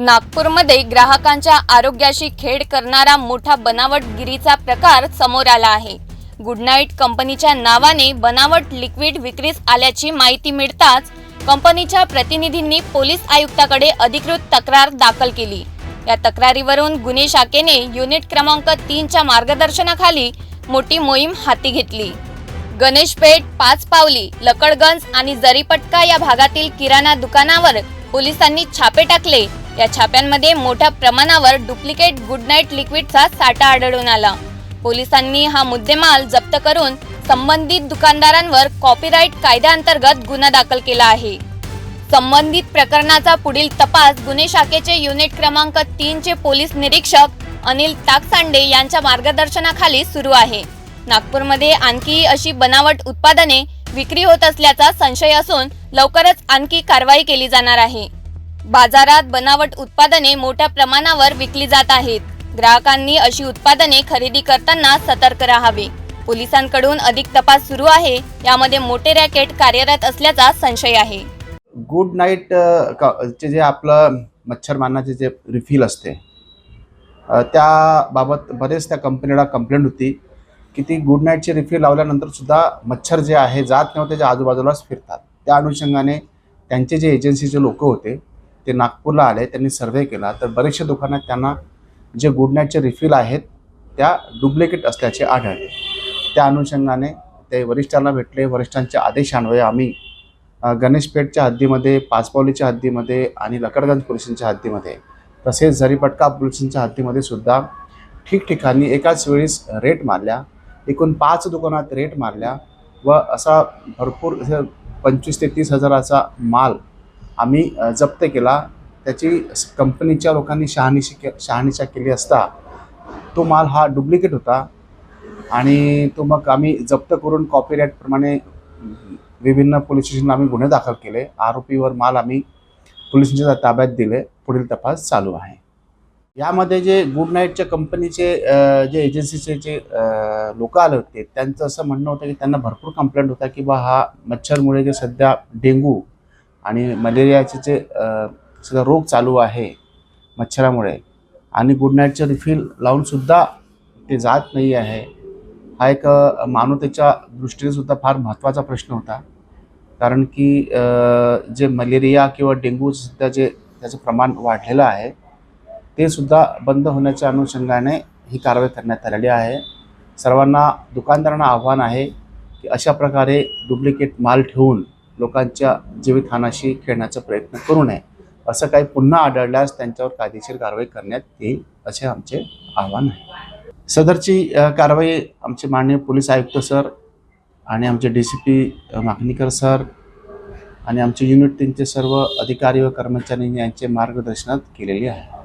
नागपूरमध्ये ग्राहकांच्या आरोग्याशी खेळ करणारा मोठा बनावटगिरीचा प्रकार समोर आला आहे. गुडनाईट कंपनीच्या नावाने बनावट लिक्विड विक्रीस आल्याची माहिती मिळताच कंपनीच्या प्रतिनिधींनी पोलीस आयुक्ताकडे अधिकृत तक्रार दाखल केली. या तक्रारीवरून गुन्हे शाखेने युनिट क्रमांक तीनच्या मार्गदर्शनाखाली मोठी मोहीम हाती घेतली. गणेशपेठ पाच पावली लकडगंज आणि जरीपटका या भागातील किराणा दुकानावर पोलिसांनी छापे टाकले. या छाप्यांमध्ये मोठ्या प्रमाणावर डुप्लिकेट गुड नाईट लिक्विडचा साठा आढळून आला. पोलिसांनी हा मुद्देमाल जप्त करून संबंधित दुकानदारांवर कॉपीराईट कायद्याअंतर्गत गुन्हा दाखल केला आहे. संबंधित प्रकरणाचा पुढील तपास गुन्हे शाखेचे युनिट क्रमांक तीनचे पोलीस निरीक्षक अनिल ताकसांडे यांच्या मार्गदर्शनाखाली सुरू आहे. नागपूरमध्ये आणखी अशी बनावट उत्पादने विक्री होत असल्याचा संशय असून लवकरच आणखी कारवाई केली जाणार आहे. बाजारात बनावट उत्पादने मोठ्या प्रमाणावर विकली जात आहेत. ग्राहकांनी अशी उत्पादने खरेदी करताना सतर्क राहावे. पोलिसांकडून अधिक तपास सुरू आहे. यामध्ये मोठे रॅकेट कार्यरत असल्याचा संशय आहे. गुड नाईट चे जे आपलं मच्छर मारण्याचे जे रिफिल असते त्याबाबत बरेच त्या कंपनीला कंप्लेंट होती की ती गुड नाईटची रिफिल लावल्यानंतर सुद्धा मच्छर जे आहे जात नव्हते त्याच्या आजूबाजूलाच फिरतात. त्या अनुषंगाने त्यांचे जे एजन्सीचे लोक होते ते नागपूरला आले त्यांनी सर्व्हे केला. तर बरेचशा दुकानात त्यांना जे गुड नाईटचे रिफिल आहेत त्या डुप्लिकेट असल्याचे आढळले. त्या अनुषंगाने ते वरिष्ठांना भेटले. वरिष्ठांच्या आदेशान्वये आम्ही गणेशपेठच्या हद्दीमध्ये पाचपावलीच्या हद्दीमध्ये आणि लकडगंज पोलिसांच्या हद्दीमध्ये तसेच झरीपटका पोलिसांच्या हद्दीमध्ये सुद्धा ठिकठिकाणी एकाच वेळेस रेट मारल्या. एकूण पाच दुकानात रेट मारल्या व असा भरपूर असं पंचवीस ते तीस हजाराचा माल आम्ही जप्त केला. त्याची कंपनीच्या लोकांनी शहानिशी के शहानिशा केली असता तो माल हा डुप्लिकेट होता आणि तो मग आम्ही जप्त करून कॉपीराईटप्रमाणे विभिन्न पोलीस स्टेशनला आम्ही गुन्हे दाखल केले. आरोपीवर माल आम्ही पोलिसांच्या ताब्यात दिले. पुढील तपास चालू आहे. यामध्ये जे गुड नाईटच्या कंपनीचे जे एजन्सीचे जे लोक आले होते त्यांचं असं म्हणणं होतं की त्यांना भरपूर कंप्लेंट होता की बा हा मच्छरमुळे जे सध्या डेंगू आणि मलेरियाचे जे सगळा रोग चालू आहे मच्छरामुळे आणि गुड नाईटचं रिफिल लावूनसुद्धा ते जात नाही आहे. हा एक मानवतेच्या दृष्टीने सुद्धा फार महत्त्वाचा प्रश्न होता. कारण की जे मलेरिया किंवा डेंगू सध्या जे त्याचं प्रमाण वाढलेलं आहे ते सुद्धा बंद होण्याच्या अनुषंगाने ही कारवाई करण्यात आलेली आहे. सर्वांना दुकानदारांना आव्हान आहे की अशा प्रकारे डुप्लिकेट माल ठेवून लोकांच्या जीवितहानाशी खेळण्याचा प्रयत्न करू नये. असं काही पुन्हा आढळल्यास त्यांच्यावर कायदेशीर कारवाई करण्यात येईल असे आमचे आव्हान आहे. सदरची कारवाई आमचे माननीय पोलीस आयुक्त सर आणि आमचे डी सी पी मागणीकर सर आणि आमचे युनिट तीनचे सर्व अधिकारी व कर्मचारी यांचे मार्गदर्शनात केलेली आहे.